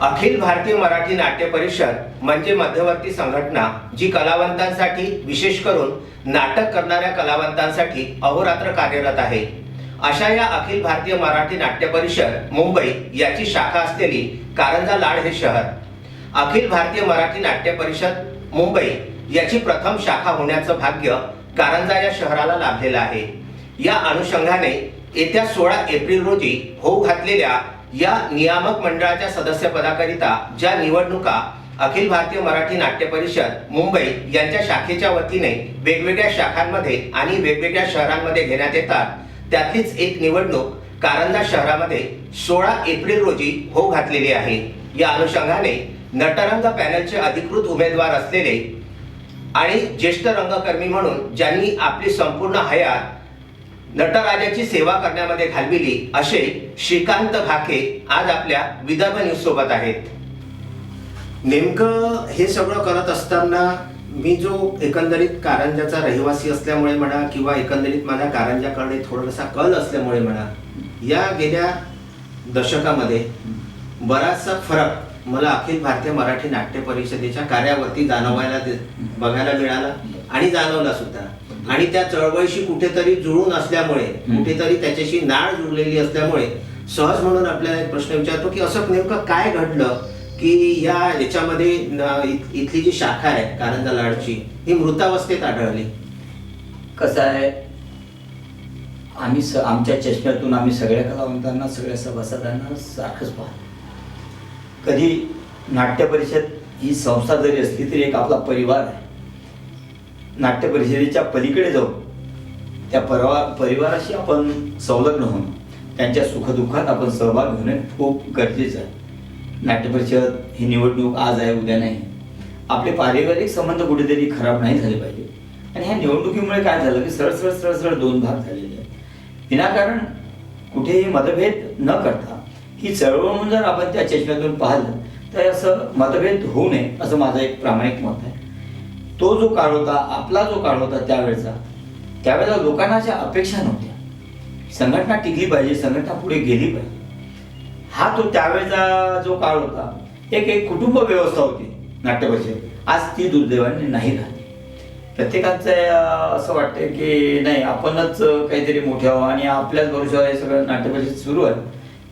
अखिल भारतीय मराठी नाट्य परिषद म्हणजे मध्यवर्ती संघटना जी कलावंतांसाठी विशेष करून नाटक करणाऱ्या कलावंतांसाठी अहोरात्र कार्यरत आहे. अशा या अखिल भारतीय मराठी नाट्य परिषद मुंबई याची शाखा असलेली कारंजा लाड हे शहर. अखिल भारतीय मराठी नाट्य परिषद मुंबई याची प्रथम शाखा होण्याचं भाग्य कारंजा या शहराला लाभलेलं आहे. या अनुषंगाने येत्या सोळा एप्रिल रोजी होऊ घातलेल्या या नियामक मंडळाच्या सदस्यपदाकरिता ज्या निवडणुका अखिल भारतीय मराठी नाट्य परिषद मुंबई यांच्या शाखेच्या वतीने वेगवेगळ्या शाखांमध्ये आणि वेगवेगळ्या शहरांमध्ये घेण्यात येतात. त्यातलीच एक निवडणूक कारंजा शहरामध्ये सोळा एप्रिल रोजी हो घातलेली आहे. या अनुषंगाने नटरंग पॅनलचे अधिकृत उमेदवार असलेले आणि ज्येष्ठ रंगकर्मी म्हणून ज्यांनी आपली संपूर्ण हयात नटराजाची सेवा करण्यामध्ये घालविली असे श्रीकांत भाके आज आपल्या विदर्भ न्यूज सोबत आहेत. नेमकं हे सगळं करत असताना मी जो एकंदरीत कारंजाचा रहिवासी असल्यामुळे म्हणा किंवा एकंदरीत माझ्या कारंजाकडे थोडासा कल असल्यामुळे म्हणा या गेल्या दशकामध्ये बराचसा फरक मला अखिल भारतीय मराठी नाट्य परिषदेच्या कार्यावरती जाणवायला बघायला मिळाला आणि जाणवला सुद्धा. आणि त्या चळवळीशी कुठेतरी जुळून असल्यामुळे कुठेतरी त्याच्याशी नाळ जुळलेली असल्यामुळे सहज म्हणून आपल्याला एक प्रश्न विचारतो की असं नेमकं काय घडलं की या याच्यामध्ये इथली जी शाखा आहे कारंजा लाडची ही मृतावस्थेत आढळली? कसं आहे? आम्ही स आमच्या चष्म्यातून आम्ही सगळ्या कलावंतांना सगळ्या सभासदांना सारखंच पाहतो. कधी नाट्य परिषद ही संस्था जरी असली तरी एक आपला परिवार आहे. नाट्य परिषदेच्या पलीकडे जाऊन त्या परवा परिवाराशी आपण संलग्न होऊन त्यांच्या सुखदुःखात आपण सहभाग घेणे खूप गरजेचं आहे. नाट्य परिषद ही निवडणूक आज आहे उद्या नाही. आपले पारिवारिक संबंध कुठेतरी खराब नाही झाले पाहिजे. आणि ह्या निवडणुकीमुळे काय झालं की सरळ सरळ सरळ सरळ दोन भाग झालेले आहेत. विनाकारण कुठेही मतभेद न करता ही चळवळ म्हणून जर आपण त्या चष्म्यातून पाहिलं तर असं मतभेद होऊ नये असं माझं एक प्रामाणिक मत आहे. तो जो काळ होता आपला जो काळ होता त्यावेळेचा त्यावेळेला लोकांना ज्या अपेक्षा नव्हत्या. संघटना टिकली पाहिजे संघटना पुढे गेली पाहिजे. हा तो त्यावेळेचा जो काळ होता एक एक कुटुंब व्यवस्था होती नाट्य आज ती दुर्दैवाने नाही राहिली. प्रत्येकाचं असं वाटतं की नाही आपणच काहीतरी मोठे व्हावं आणि आपल्याच भरोशावर हे सगळं नाट्य सुरू आहे.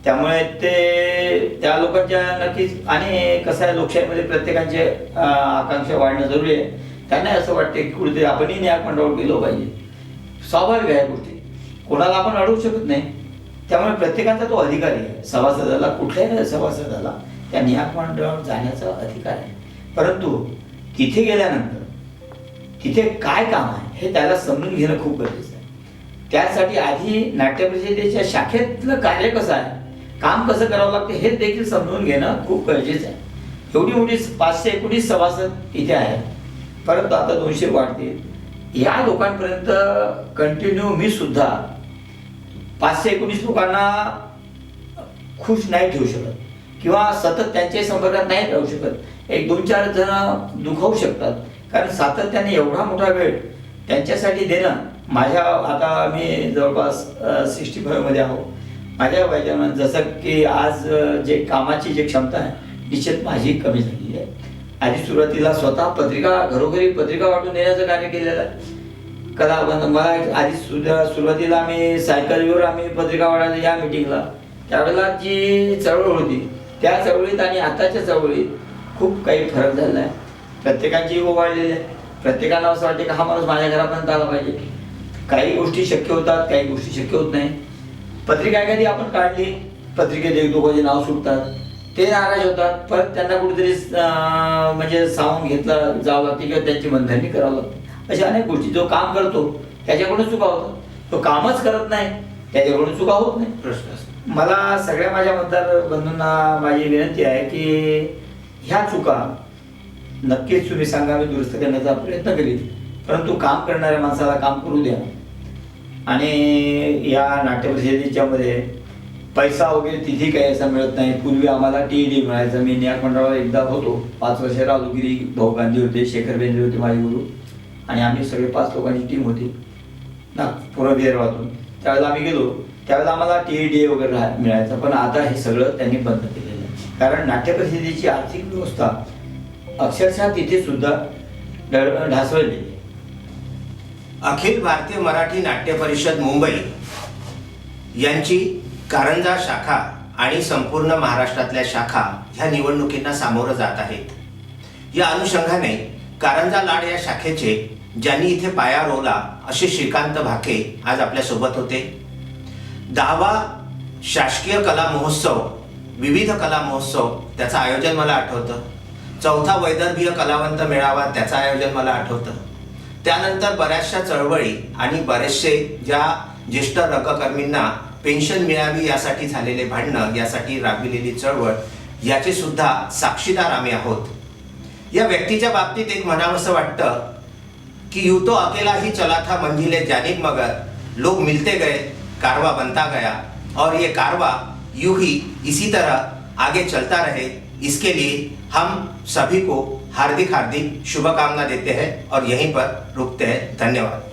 त्यामुळे ते त्या लोकांच्या नक्कीच आणि कसं आहे लोकशाहीमध्ये प्रत्येकाचे आकांक्षा वाढणं जरुरी आहे. त्यांना असं वाटते की कुठेतरी आपणही न्याय मंडळावर गेलो पाहिजे. स्वाभाविक आहे गोष्टी. कोणाला आपण अडवू शकत नाही. त्यामुळे प्रत्येकाचा तो अधिकार आहे. सभासदाला कुठल्याही सभासदाला त्या न्याय मंडळावर जाण्याचा अधिकार आहे. परंतु तिथे गेल्यानंतर तिथे काय काम आहे हे त्याला समजून घेणं खूप गरजेचं आहे. त्यासाठी आधी नाट्य परिषदेच्या शाखेतलं कार्य कसं आहे काम कसं करावं लागतं हे देखील समजून घेणं खूप गरजेचं आहे. एवढी मोठी पाचशे एकोणीस सभासद इथे आहेत. परंतु आता दोनशे वाढतील या लोकांपर्यंत कंटिन्यू मी सुद्धा पाचशे एकोणीस लोकांना खुश नाही ठेवू शकत. किंवा सतत त्यांच्या संपर्कात नाही राहू शकत. एक दोन चार जण दुखावू शकतात. कारण सातत्याने एवढा मोठा वेळ त्यांच्यासाठी देणं माझ्या आता मी जवळपास सिक्स्टी मध्ये आहो. माझ्या वयाच्या जसं की आज जे कामाची जी क्षमता आहे निश्चित माझी कमी झालेली आहे. आधी सुरुवातीला स्वतः पत्रिका घरोघरी पत्रिका वाटून देण्याचं कार्य केलेलं आहे. कदा मला आधी सुरुवातीला आम्ही सायकलीवर आम्ही पत्रिका वाढायला या मिटिंगला. त्यावेळेला जी चळवळ होती त्या चळवळीत आणि आताच्या चळवळीत खूप काही फरक झाला आहे. प्रत्येकाची इगो वाढलेली आहे. प्रत्येकाला असं वाटते की हा माणूस माझ्या घरापर्यंत आला पाहिजे. काही गोष्टी शक्य होतात काही गोष्टी शक्य होत नाही. पत्रिका एखादी आपण काढली पत्रिकेत एक दोघांचे नाव सुटतात. ते नाराज होतात. परत त्यांना कुठेतरी म्हणजे सावून घेतलं जावं लागते किंवा त्यांची बंधनी करावं लागते. अशा अनेक गोष्टी. जो काम करतो त्याच्याकडून चुका होतात. तो कामच करत नाही त्याच्याकडून चुका होत नाही. प्रश्न. मला सगळ्या माझ्या मतदार बंधूंना माझी विनंती आहे की ह्या चुका नक्कीच तुम्ही सांगा मी दुरुस्त करण्याचा प्रयत्न करीन परंतु काम करणाऱ्या माणसाला काम करू द्या. आणि या नाट्य परिषदेच्या मध्ये पैसा वगैरे तिथे काही असा मिळत नाही. पूर्वी आम्हाला टी डी मिळायचं. मी न्याय मंडळावर एकदा होतो. पाच वर्ष राहुलगिरी भाऊ गांधी होते शेखर बेंद्रे होते माझे गुरु. आणि आम्ही सगळे पाच लोकांची टीम होती. ना पूर्ण विदर्भातून त्यावेळेला आम्ही गेलो. त्यावेळेला आम्हाला टी डी वगैरे राह मिळायचं. पण आता हे सगळं त्यांनी बंद केलेलं आहे. कारण नाट्य परिषदेची आर्थिक व्यवस्था अक्षरशः तिथे सुद्धा ढ- अखिल भारतीय मराठी नाट्य परिषद मुंबई यांची कारंजा शाखा आणि संपूर्ण महाराष्ट्रातल्या शाखा ह्या निवडणुकींना सामोरं जात आहेत. या अनुषंगाने कारंजा लाड या शाखेचे ज्यांनी इथे पाया रोवला असे श्रीकांत भाके आज आपल्यासोबत होते. दहावा शासकीय कला महोत्सव विविध कला महोत्सव त्याचं आयोजन मला आठवतं. चौथा वैदर्भीय कलावंत मेळावा त्याचं आयोजन मला आठवतं. त्यानंतर बऱ्याचशा चळवळी आणि बरेचसे ज्या ज्येष्ठ रंगकर्मींना पेन्शन मिळावी यासाठी झालेले भांडणं यासाठी राबविलेली चळवळ याचे सुद्धा साक्षीदार आम्ही आहोत. या व्यक्तीच्या बाबतीत एक म्हणावंसं वाटतं कि यूं तो अकेला ही चला था मंजिले जानिब मगर लोग मिलते गए कारवा बनता गया. और ये कारवा यूं ही इसी तरह आगे चलता रहे. इसके लिए हम सभी को हार्दिक हार्दिक शुभकामना देते हैं और यहीं पर रुकते हैं. धन्यवाद.